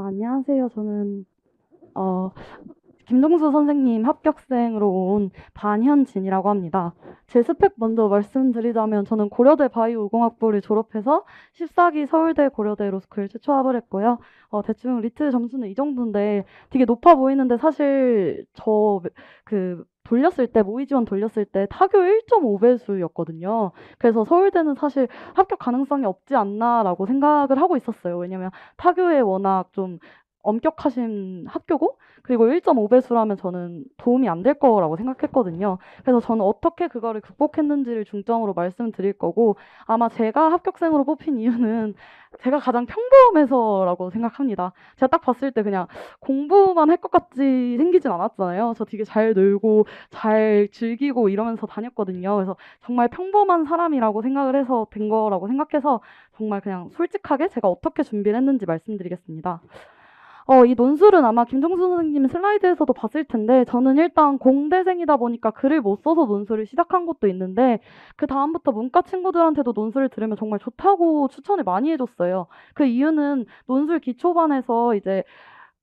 아, 안녕하세요. 저는 어, 김동수 선생님 합격생으로 온 반현진이라고 합니다. 제 스펙 먼저 말씀드리자면 저는 고려대 바이오공학부를 졸업해서 14기 서울대 고려대 로스쿨 최초 합을 했고요. 어, 대충 리트 점수는 이 정도인데 되게 높아 보이는데 사실 저 그 돌렸을 때 모의 지원 돌렸을 때 타교 1.5배수였거든요. 그래서 서울대는 사실 합격 가능성이 없지 않나라고 생각을 하고 있었어요. 왜냐면 타교에 워낙 좀 엄격하신 학교고 그리고 1.5배수라면 저는 도움이 안 될 거라고 생각했거든요. 그래서 저는 어떻게 그거를 극복했는지를 중점으로 말씀드릴 거고 아마 제가 합격생으로 뽑힌 이유는 제가 가장 평범해서라고 생각합니다. 제가 딱 봤을 때 그냥 공부만 할 것 같이 생기진 않았잖아요. 저 되게 잘 놀고 잘 즐기고 이러면서 다녔거든요. 그래서 정말 평범한 사람이라고 생각을 해서 된 거라고 생각해서 정말 그냥 솔직하게 제가 어떻게 준비를 했는지 말씀드리겠습니다. 어, 이 논술은 아마 김종수 선생님 슬라이드에서도 봤을 텐데, 저는 일단 공대생이다 보니까 글을 못 써서 논술을 시작한 것도 있는데, 그 다음부터 문과 친구들한테도 논술을 들으면 정말 좋다고 추천을 많이 해줬어요. 그 이유는 논술 기초반에서 이제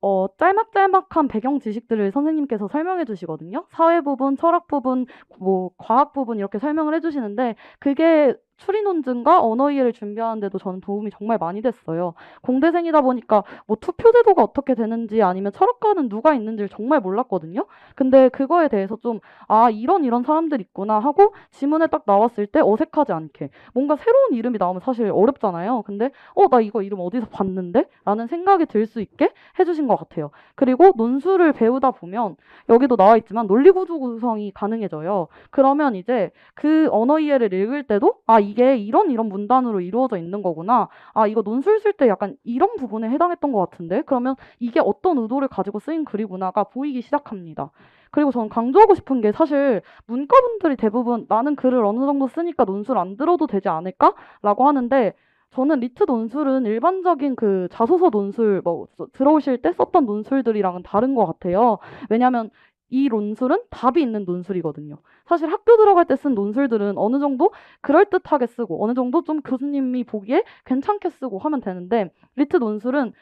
어, 짤막짤막한 배경 지식들을 선생님께서 설명해 주시거든요. 사회 부분, 철학 부분, 뭐 과학 부분 이렇게 설명을 해 주시는데 그게 추리 논증과 언어 이해를 준비하는데도 저는 도움이 정말 많이 됐어요. 공대생이다 보니까 뭐 투표 제도가 어떻게 되는지 아니면 철학과는 누가 있는지를 정말 몰랐거든요. 근데 그거에 대해서 좀 아, 이런 이런 사람들 있구나 하고 지문에 딱 나왔을 때 어색하지 않게 뭔가 새로운 이름이 나오면 사실 어렵잖아요. 근데 어, 나 이거 이름 어디서 봤는데? 라는 생각이 들 수 있게 해주신 것 같아요. 그리고 논술을 배우다 보면 여기도 나와 있지만 논리구조 구성이 가능해져요. 그러면 이제 그 언어 이해를 읽을 때도 아, 이게 이런 이런 문단으로 이루어져 있는 거구나. 아, 이거 논술 쓸 때 약간 이런 부분에 해당했던 것 같은데? 그러면 이게 어떤 의도를 가지고 쓰인 글이구나가 보이기 시작합니다. 그리고 저는 강조하고 싶은 게 사실 문과분들이 대부분 나는 글을 어느 정도 쓰니까 논술 안 들어도 되지 않을까? 라고 하는데 저는 리트 논술은 일반적인 그 자소서 논술, 뭐, 들어오실 때 썼던 논술들이랑은 다른 것 같아요. 왜냐면 이 논술은 답이 있는 논술이거든요. 사실 학교 들어갈 때 쓴 논술들은 어느 정도 그럴듯하게 쓰고 어느 정도 좀 교수님이 보기에 괜찮게 쓰고 하면 되는데 리트 논술은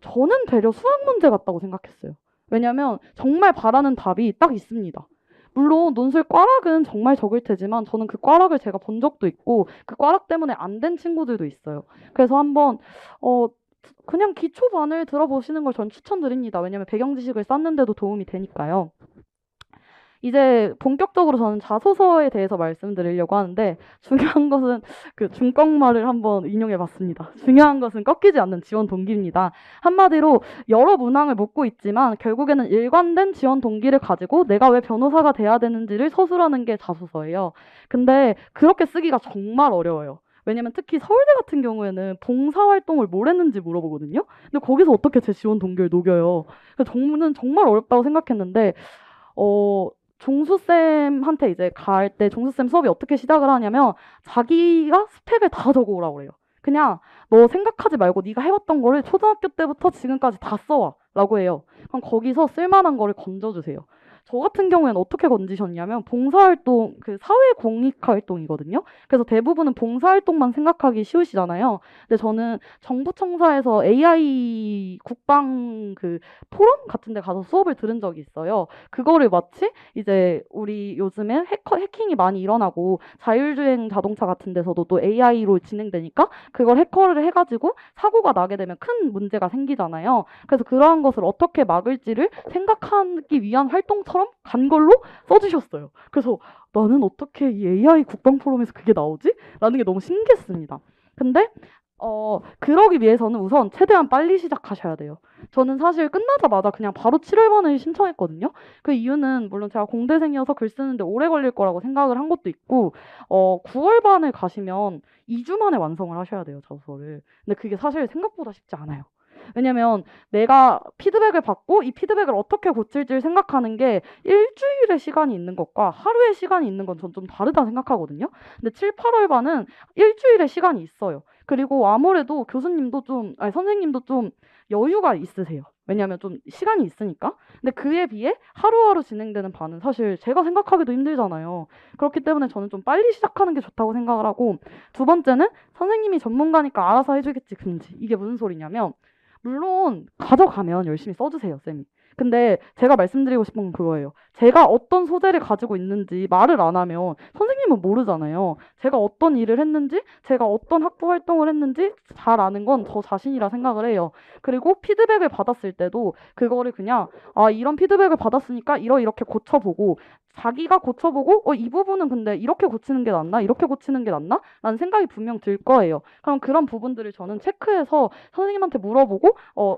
저는 되려 수학 문제 같다고 생각했어요. 왜냐면 정말 바라는 답이 딱 있습니다. 물론 논술 꽈락은 정말 적을 테지만 저는 그 꽈락을 제가 본 적도 있고 그 꽈락 때문에 안 된 친구들도 있어요. 그래서 한번 어 그냥 기초반을 들어보시는 걸 전 추천드립니다. 왜냐면 배경 지식을 쌓는데도 도움이 되니까요. 이제 본격적으로 저는 자소서에 대해서 말씀드리려고 하는데 중요한 것은 그 중꺾말을 한번 인용해 봤습니다. 중요한 것은 꺾이지 않는 지원 동기입니다. 한마디로 여러 문항을 묻고 있지만 결국에는 일관된 지원 동기를 가지고 내가 왜 변호사가 돼야 되는지를 서술하는 게 자소서예요. 근데 그렇게 쓰기가 정말 어려워요. 왜냐면 특히 서울대 같은 경우에는 봉사활동을 뭘 했는지 물어보거든요. 근데 거기서 어떻게 제 지원 동기를 녹여요. 그래서 저는 정말 어렵다고 생각했는데, 어, 종수쌤한테 이제 갈 때 종수쌤 수업이 어떻게 시작을 하냐면 자기가 스펙을 다 적어오라고 그래요. 그냥 너 생각하지 말고 네가 해왔던 거를 초등학교 때부터 지금까지 다 써와 라고 해요. 그럼 거기서 쓸만한 거를 건져주세요. 저 같은 경우에는 어떻게 건지셨냐면 봉사활동 그 사회 공익 활동이거든요. 그래서 대부분은 봉사활동만 생각하기 쉬우시잖아요. 근데 저는 정부 청사에서 AI 국방 그 포럼 같은 데 가서 수업을 들은 적이 있어요. 그거를 마치 이제 우리 요즘에 해커 해킹이 많이 일어나고 자율주행 자동차 같은 데서도 또 AI로 진행되니까 그걸 해커를 해 가지고 사고가 나게 되면 큰 문제가 생기잖아요. 그래서 그러한 것을 어떻게 막을지를 생각하기 위한 활동 처럼 간 걸로 써주셨어요. 그래서 나는 어떻게 이 AI 국방 포럼에서 그게 나오지? 라는 게 너무 신기했습니다. 근데 어, 그러기 위해서는 우선 최대한 빨리 시작하셔야 돼요. 저는 사실 끝나자마자 그냥 바로 7월반을 신청했거든요. 그 이유는 물론 제가 공대생이어서 글 쓰는데 오래 걸릴 거라고 생각을 한 것도 있고, 어, 9월반을 가시면 2주 만에 완성을 하셔야 돼요, 저서를. 근데 그게 사실 생각보다 쉽지 않아요. 왜냐면 내가 피드백을 받고 이 피드백을 어떻게 고칠지를 생각하는 게 일주일의 시간이 있는 것과 하루의 시간이 있는 건 전 좀 다르다 생각하거든요. 근데 7, 8월 반은 일주일의 시간이 있어요. 그리고 아무래도 교수님도 좀, 아니, 선생님도 좀 여유가 있으세요. 왜냐하면 좀 시간이 있으니까. 근데 그에 비해 하루하루 진행되는 반은 사실 제가 생각하기도 힘들잖아요. 그렇기 때문에 저는 좀 빨리 시작하는 게 좋다고 생각을 하고 두 번째는 선생님이 전문가니까 알아서 해주겠지 금지. 이게 무슨 소리냐면 물론 가져가면 열심히 써주세요, 쌤이. 근데 제가 말씀드리고 싶은 건 그거예요. 제가 어떤 소재를 가지고 있는지 말을 안 하면 선생님은 모르잖아요. 제가 어떤 일을 했는지, 제가 어떤 학부 활동을 했는지 잘 아는 건 저 자신이라 생각을 해요. 그리고 피드백을 받았을 때도 그거를 그냥 아, 이런 피드백을 받았으니까 이러 이렇게 고쳐보고 자기가 고쳐보고 어, 이 부분은 근데 이렇게 고치는 게 낫나? 이렇게 고치는 게 낫나? 라는 생각이 분명 들 거예요. 그럼 그런 부분들을 저는 체크해서 선생님한테 물어보고 어,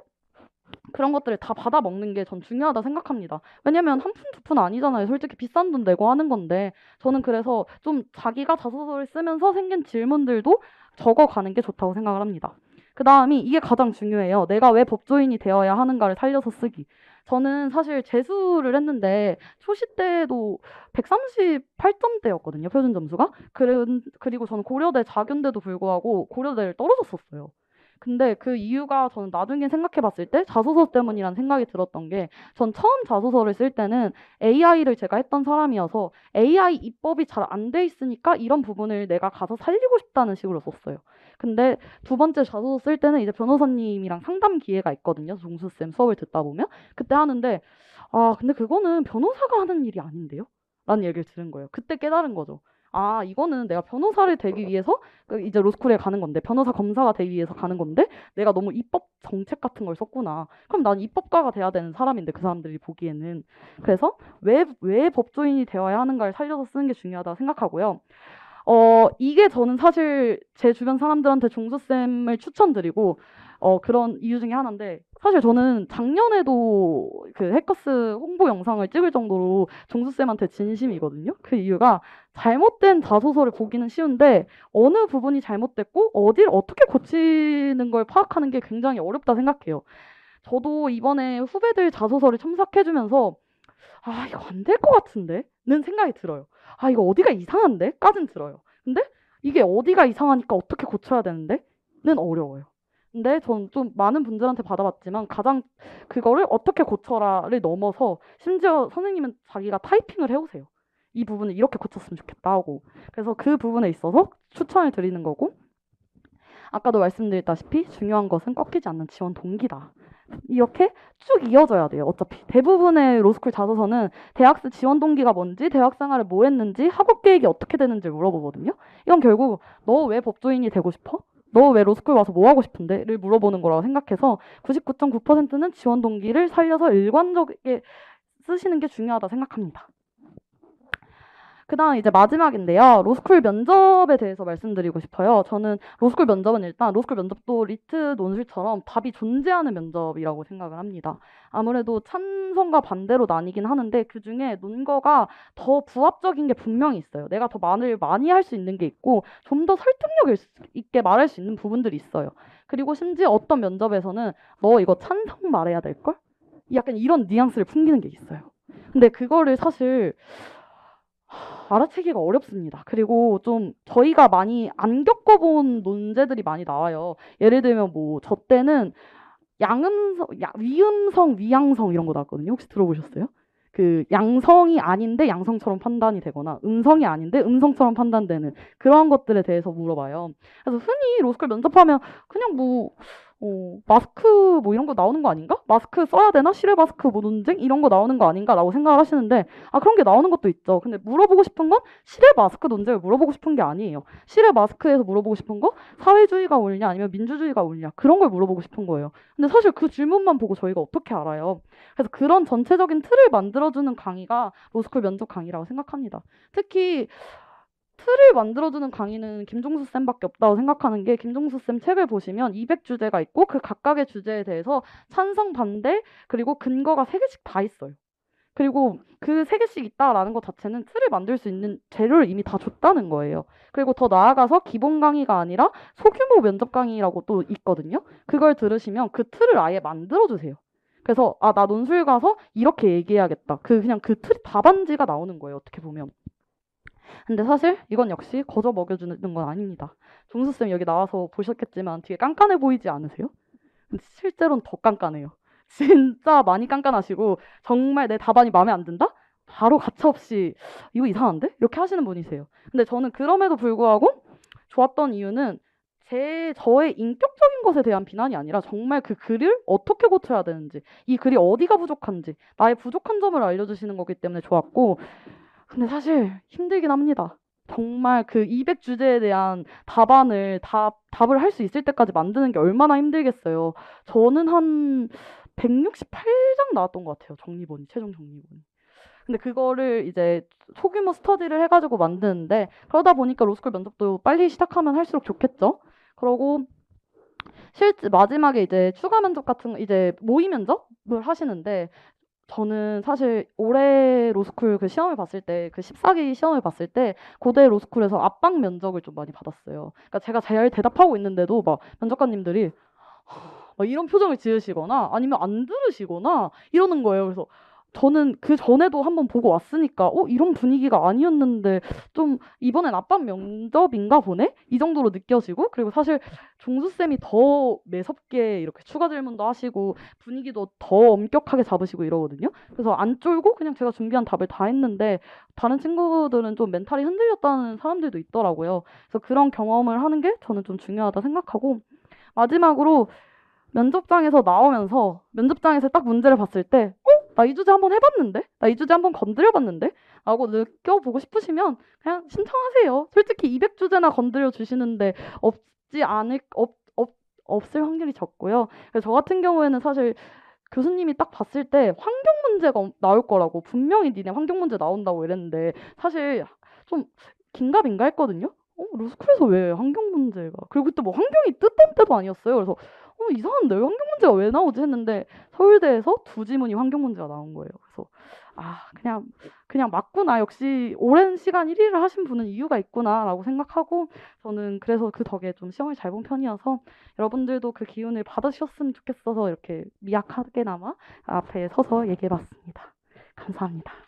그런 것들을 다 받아 먹는 게 전 중요하다 생각합니다. 왜냐면 한 푼 두 푼 아니잖아요. 솔직히 비싼 돈 내고 하는 건데 저는 그래서 좀 자기가 자소서를 쓰면서 생긴 질문들도 적어가는 게 좋다고 생각을 합니다. 그 다음이 이게 가장 중요해요. 내가 왜 법조인이 되어야 하는가를 살려서 쓰기. 저는 사실 재수를 했는데 초시 때도 138점대였거든요. 표준 점수가. 그리고 저는 고려대 자견대도 불구하고 고려대를 떨어졌었어요. 근데 그 이유가 저는 나중에 생각해 봤을 때 자소서 때문이라는 생각이 들었던 게 전 처음 자소서를 쓸 때는 AI를 제가 했던 사람이어서 AI 입법이 잘 안 돼 있으니까 이런 부분을 내가 가서 살리고 싶다는 식으로 썼어요. 근데 두 번째 자소서 쓸 때는 이제 변호사님이랑 상담 기회가 있거든요. 종수쌤 수업을 듣다 보면. 그때 하는데 아, 근데 그거는 변호사가 하는 일이 아닌데요? 라는 얘기를 들은 거예요. 그때 깨달은 거죠. 아, 이거는 내가 변호사를 되기 위해서 그 이제 로스쿨에 가는 건데 변호사 검사가 되기 위해서 가는 건데 내가 너무 입법 정책 같은 걸 썼구나. 그럼 난 입법가가 돼야 되는 사람인데 그 사람들이 보기에는 그래서 왜 왜 법조인이 되어야 하는가를 살려서 쓰는 게 중요하다 생각하고요. 어, 이게 저는 사실 제 주변 사람들한테 종수쌤을 추천드리고 어, 그런 이유 중에 하나인데 사실 저는 작년에도 그 해커스 홍보 영상을 찍을 정도로 종수쌤한테 진심이거든요. 그 이유가 잘못된 자소서를 보기는 쉬운데 어느 부분이 잘못됐고 어디를 어떻게 고치는 걸 파악하는 게 굉장히 어렵다 생각해요. 저도 이번에 후배들 자소서를 첨삭해주면서 아 이거 안 될 것 같은데 는 생각이 들어요. 아 이거 어디가 이상한데? 까진 들어요. 근데 이게 어디가 이상하니까 어떻게 고쳐야 되는데?는 어려워요. 근데 전 좀 많은 분들한테 받아봤지만 가장 그거를 어떻게 고쳐라를 넘어서 심지어 선생님은 자기가 타이핑을 해오세요. 이 부분을 이렇게 고쳤으면 좋겠다 하고. 그래서 그 부분에 있어서 추천을 드리는 거고. 아까도 말씀드렸다시피 중요한 것은 꺾이지 않는 지원 동기다. 이렇게 쭉 이어져야 돼요. 어차피 대부분의 로스쿨 자소서는 대학생 지원 동기가 뭔지, 대학 생활을 뭐 했는지, 학업 계획이 어떻게 되는지 물어보거든요. 이건 결국 너 왜 법조인이 되고 싶어? 너 왜 로스쿨 와서 뭐 하고 싶은데?를 물어보는 거라고 생각해서 99.9%는 지원 동기를 살려서 일관되게 쓰시는 게 중요하다 생각합니다. 그 다음 이제 마지막인데요. 로스쿨 면접에 대해서 말씀드리고 싶어요. 저는 로스쿨 면접은 일단 로스쿨 면접도 리트 논술처럼 답이 존재하는 면접이라고 생각을 합니다. 아무래도 찬성과 반대로 나뉘긴 하는데 그 중에 논거가 더 부합적인 게 분명히 있어요. 내가 더 말을 많이 할 수 있는 게 있고 좀 더 설득력 있게 말할 수 있는 부분들이 있어요. 그리고 심지어 어떤 면접에서는 너 이거 찬성 말해야 될걸? 약간 이런 뉘앙스를 풍기는 게 있어요. 근데 그거를 사실 알아채기가 어렵습니다. 그리고 좀 저희가 많이 안 겪어본 논제들이 많이 나와요. 예를 들면 뭐 저 때는 양음성, 야, 위음성, 위양성 이런 거 나왔거든요. 혹시 들어보셨어요? 그 양성이 아닌데 양성처럼 판단이 되거나 음성이 아닌데 음성처럼 판단되는 그런 것들에 대해서 물어봐요. 그래서 흔히 로스쿨 면접하면 그냥 뭐 어, 마스크 뭐 이런 거 나오는 거 아닌가? 마스크 써야 되나? 실외 마스크 뭐 논쟁 이런 거 나오는 거 아닌가라고 생각을 하시는데 아 그런 게 나오는 것도 있죠. 근데 물어보고 싶은 건 실외 마스크 논쟁을 물어보고 싶은 게 아니에요. 실외 마스크에서 물어보고 싶은 거 사회주의가 옳냐 아니면 민주주의가 옳냐 그런 걸 물어보고 싶은 거예요. 근데 사실 그 질문만 보고 저희가 어떻게 알아요? 그래서 그런 전체적인 틀을 만들어주는 강의가 로스쿨 면접 강의라고 생각합니다. 특히 틀을 만들어주는 강의는 김종수 쌤밖에 없다고 생각하는 게 김종수 쌤 책을 보시면 200주제가 있고 그 각각의 주제에 대해서 찬성, 반대, 그리고 근거가 3개씩 다 있어요. 그리고 그 3개씩 있다라는 것 자체는 틀을 만들 수 있는 재료를 이미 다 줬다는 거예요. 그리고 더 나아가서 기본 강의가 아니라 소규모 면접 강의라고 또 있거든요. 그걸 들으시면 그 틀을 아예 만들어주세요. 그래서 아, 나 논술 가서 이렇게 얘기해야겠다. 그 그냥 그 틀 답안지가 나오는 거예요. 어떻게 보면. 근데 사실 이건 역시 거저 먹여주는 건 아닙니다. 종수쌤 여기 나와서 보셨겠지만 뒤에 깐깐해 보이지 않으세요? 근데 실제로는 더 깐깐해요. 진짜 많이 깐깐하시고 정말 내 답안이 마음에 안 든다? 바로 가차없이 이거 이상한데? 이렇게 하시는 분이세요. 근데 저는 그럼에도 불구하고 좋았던 이유는 제 저의 인격적인 것에 대한 비난이 아니라 정말 그 글을 어떻게 고쳐야 되는지, 이 글이 어디가 부족한지, 나의 부족한 점을 알려주시는 거기 때문에 좋았고, 근데 사실 힘들긴 합니다. 정말 그 200 주제에 대한 답안을 답 답을 할 수 있을 때까지 만드는 게 얼마나 힘들겠어요. 저는 한 168장 나왔던 것 같아요. 정리본이 최종 정리본이. 근데 그거를 이제 소규모 스터디를 해가지고 만드는데 그러다 보니까 로스쿨 면접도 빨리 시작하면 할수록 좋겠죠. 그러고 실제 마지막에 이제 추가 면접 같은 거 이제 모의 면접을 하시는데 저는 사실 올해 로스쿨 그 시험을 봤을 때 그 14기 시험을 봤을 때 고대 로스쿨에서 압박 면접을 좀 많이 받았어요. 그러니까 제가 잘 대답하고 있는데도 막 면접관님들이 막 이런 표정을 지으시거나 아니면 안 들으시거나 이러는 거예요. 그래서 저는 그 전에도 한번 보고 왔으니까 어 이런 분위기가 아니었는데 좀 이번엔 압박 면접인가 보네 이 정도로 느껴지고 그리고 사실 종수 쌤이 더 매섭게 이렇게 추가 질문도 하시고 분위기도 더 엄격하게 잡으시고 이러거든요. 그래서 안 쫄고 그냥 제가 준비한 답을 다 했는데 다른 친구들은 좀 멘탈이 흔들렸다는 사람들도 있더라고요. 그래서 그런 경험을 하는 게 저는 좀 중요하다 생각하고 마지막으로 면접장에서 나오면서 면접장에서 딱 문제를 봤을 때, 어? 나 이 주제 한번 해봤는데? 나 이 주제 한번 건드려봤는데? 라고 느껴보고 싶으시면 그냥 신청하세요. 솔직히 200주제나 건드려 주시는데 없지 않을, 없, 없, 없을 확률이 적고요. 그래서 저 같은 경우에는 사실 교수님이 딱 봤을 때 환경 문제가 엄- 나올 거라고 분명히 니네 환경 문제 나온다고 이랬는데 사실 좀 긴가민가 했거든요. 어, 로스쿨에서 왜 환경 문제가? 그리고 그때 뭐 환경이 뜨던 때도 아니었어요. 그래서 어, 이상한데 환경 문제가 왜 나오지 했는데 서울대에서 두 지문이 환경 문제가 나온 거예요. 그래서 아 그냥 그냥 맞구나. 역시 오랜 시간 1위를 하신 분은 이유가 있구나라고 생각하고 저는 그래서 그 덕에 좀 시험을 잘 본 편이어서 여러분들도 그 기운을 받으셨으면 좋겠어서 이렇게 미약하게나마 앞에 서서 얘기해봤습니다. 감사합니다.